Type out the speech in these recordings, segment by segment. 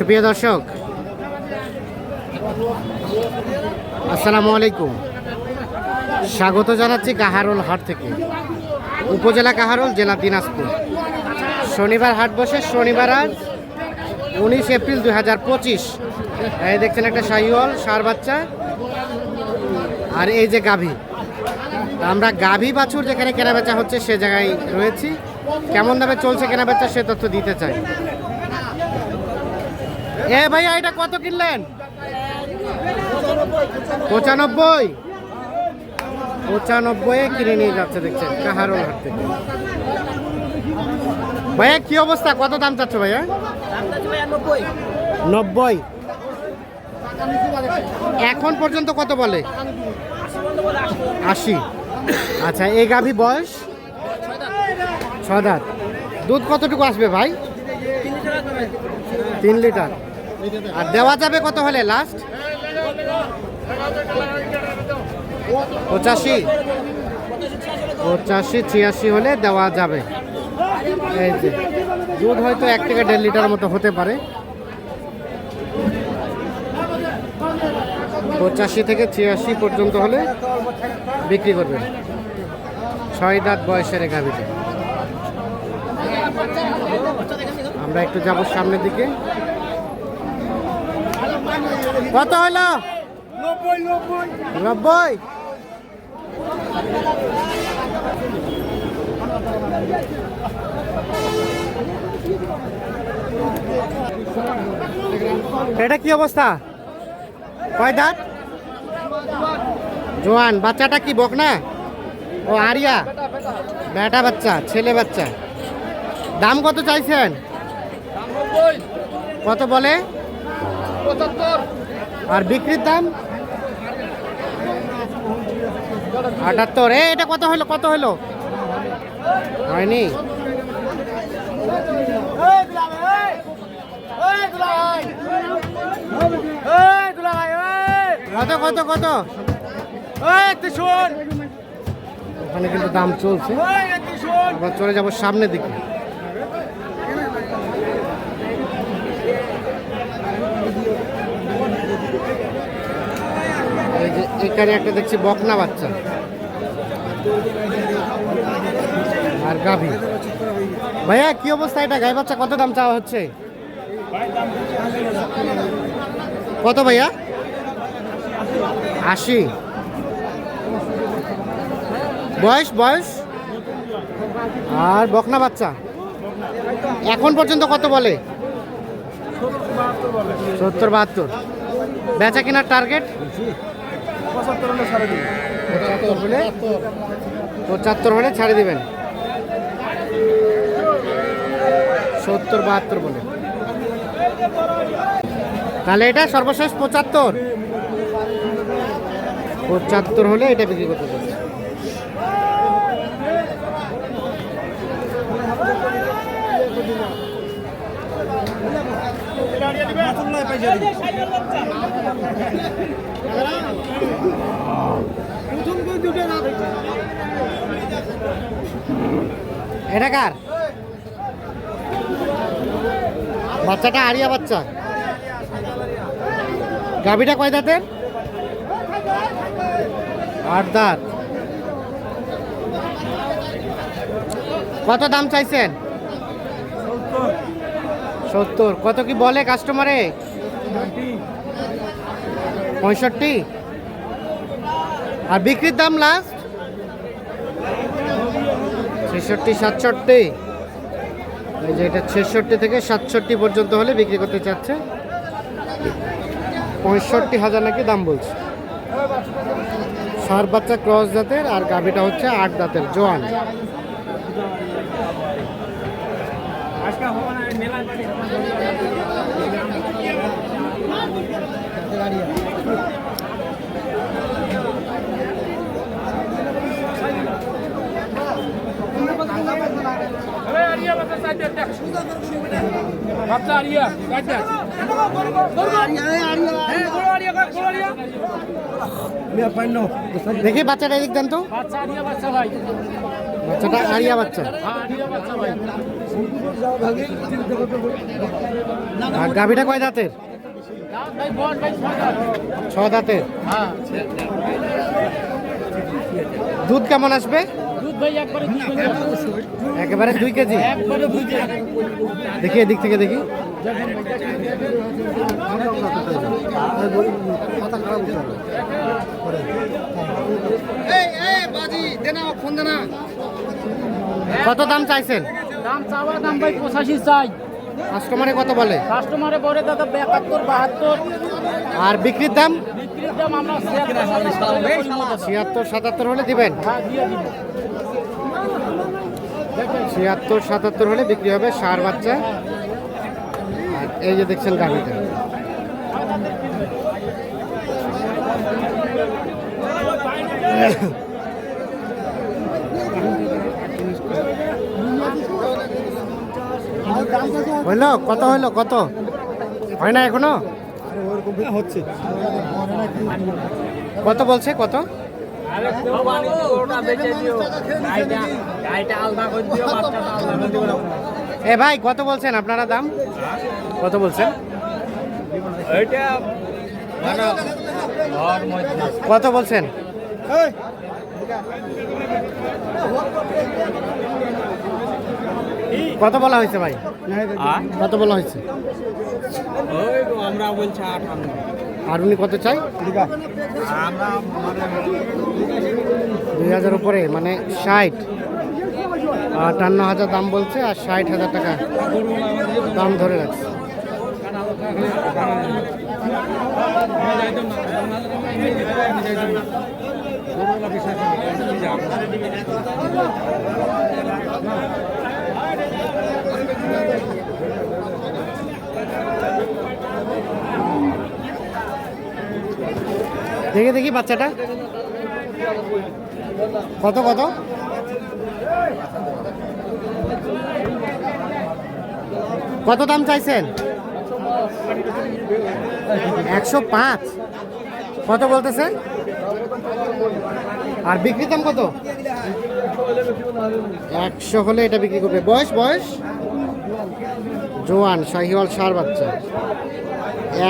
সুপ্রিয় দর্শক, আসসালামু আলাইকুম। স্বাগত জানাচ্ছি কাহারোল হাট থেকে। উপজেলা কাহারোল, জেলা দিনাজপুর। শনিবার হাট বসে, শনিবার আজ উনিশ এপ্রিল দুই হাজার পঁচিশ। এই দেখছেন একটা শাহিওয়াল, সার বাচ্চা। আর এই যে গাভী। আমরা গাভী বাছুর যেখানে কেনাবেচা হচ্ছে সে জায়গায় রয়েছি। কেমন দামে চলছে কেনাবেচা সে তথ্য দিতে চাই। এ ভাইয়া, এটা কত কিনলেন? পঁচানব্বই। পঁচানব্বই কিনে নিয়ে যাচ্ছে, দেখছেন কাহারোল হাট ভাইয়া, কি অবস্থা? কত দাম চাচ্ছ ভাইয়া? নব্বই। এখন পর্যন্ত কত বলে? আশি। আচ্ছা এই গাভী বয়স? ছ দাঁত। দুধ কতটুকু আসবে ভাই? তিন লিটার। আর দেওয়া যাবে কত হলে লাস্ট পঁচাশি। পঁচাশি, ছিয়াশি হলে দেওয়া যাবে। এই যে, দুধ হয়তো এক থেকে দেড় লিটার মতো হতে পারে। পঁচাশি থেকে ছিয়াশি পর্যন্ত হলে বিক্রি করবে। ছয় দাঁত বয়সের গাভীতে আমরা একটু যাব সামনের দিকে। কত হলো? নব্বই। এটা কি অবস্থা? কয় দাঁত? জোয়ান, বাচ্চাটা কি বকনা? ও, আরিয়া। বেটা বাচ্চা, ছেলে বাচ্চা। দাম কত চাইছেন? কত বলে? আর বিক্রির দাম? আটাত্তর। এ এটা কত হলো কত হলো? হয়নি। কত কত কত? ওখানে কিন্তু দাম চলছে। চলে যাব সামনের দিকে। যে এখানে একটা দেখছি বকনা বাচ্চা। আর গাভী। ভাইয়া, কি অবস্থা এটা? গাই বাচ্চা কত দাম চাওয়া হচ্ছে? কত ভাইয়া? আশি। বয়স বয়স? আর বকনা বাচ্চা? এখন পর্যন্ত কত বলে? সত্তর বাহাত্তর। বেচা কেনার টার্গেট পঁচাত্তর হলে ছাড়ে দিবেন। সত্তর বাহাত্তর বলে। তাহলে এটা সর্বশেষ পঁচাত্তর। পঁচাত্তর হলে এটা বিক্রি করতে পারবে এটা কার? বাচ্চাটা আরিয়া বাচ্চা। গাভিটা কয় দাঁতের? আট দাঁত। কত দাম চাইছেন? সত্তর। কত কি বলে কাস্টমারে পঁয়ষট্টি। আর বিক্রির দাম লাস্ট ছেষট্টি, সাতষট্টি। এই যে এটা ছেষট্টি থেকে সাতষট্টি পর্যন্ত হলে বিক্রি করতে চাচ্ছে। পঁয়ষট্টি হাজার নাকি দাম বলছে। সার বাচ্চা ক্রস জাতের আর গাভিটা হচ্ছে আট দাঁতের, জোয়ান। বাচ্চা আরিয়া গাইতে আছে দেখি বাচ্চাটা এদিক দেন তো। বাচ্চাটা আরিয়া বাচ্চা। হ্যাঁ আর গাভিটা কয় দাঁতের? ছ দাঁতের। দুধ কেমন আসবে? একবারে দুই কেজি। দেখি এদিক থেকে দেখি। কত দাম চাইছেন? দাম চাওয়া দাম ভাই পঁচাশি চাই। কাস্টমারে কত বলে? কাস্টমারে পরে দাদা একাত্তর বাহাত্তর। আর বিক্রির দাম? বিক্রির দাম আমরা ছিয়াত্তর সাতাত্তর হলে দিবেন। হ্যাঁ দিয়ে দিব। ছিয়াত্তর সাতাত্তর হলে বিক্রি হবে সার বাচ্চা। আর এই যে দেখছেন গাভিটা। হইল? কত হইল? কত? হয় না এখনও? হচ্ছে। কত বলছে? কত? এ ভাই কত বলছেন? আপনারা দাম? কত বলছেন? কত বলছেন? কত বলা হয়েছে ভাই? কত বলা হয়েছে? আমরা বলছি আটান্ন আর উনি কত চাই? দুই হাজার উপরে মানে ষাট। আটান্ন হাজার দাম বলছে, আর ষাট হাজার টাকা দাম ধরে রাখছে। দেখে, দেখি বাচ্চাটা। কত কত? কত দাম চাইছেন? একশো পাঁচ। কত বলতেছেন আর বিক্রি দাম কত? একশো হলে এটা বিক্রি করবে। বয়স বয়স? জোয়ান, শাহিওয়াল সার বাচ্চা।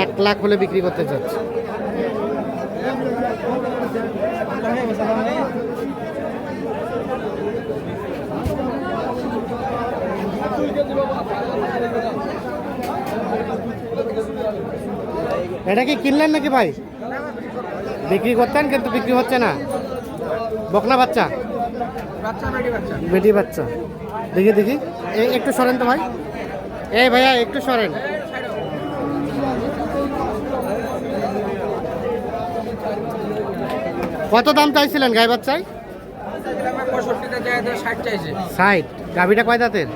এক লাখ হলে বিক্রি করতে চাচ্ছে। এটা কি কিনলেন নাকি ভাই? বিক্রি করতেন কিন্তু বিক্রি হচ্ছে না। বকনা বাচ্চা? বেটি বাচ্চা। দেখি দেখি। এই একটু সরেন তো ভাই। এই ভাইয়া একটু সরেন। কত দাম চাইছিলেন গাই বাচ্চায়? ষাট ষাট। গাভিটা কয় দাঁতের?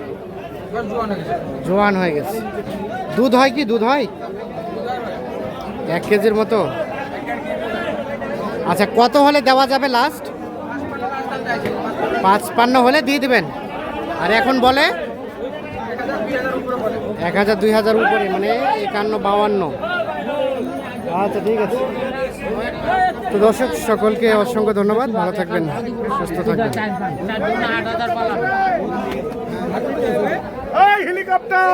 জোয়ান হয়ে গেছে। দুধ হয় কি? দুধ হয়? এক কেজির মতো? আচ্ছা কত হলে দেওয়া যাবে লাস্ট পাঁচ পান্ন হলে দিয়ে দিবেন। আর এখন বলে? এক হাজার, দুই হাজার উপরে মানে একান্ন বাউান্ন আচ্ছা ঠিক আছে। তো দর্শক, সকলকে অসংখ্য ধন্যবাদ। ভালো থাকবেন, সুস্থ থাকবেন। হেলিকপ্টার!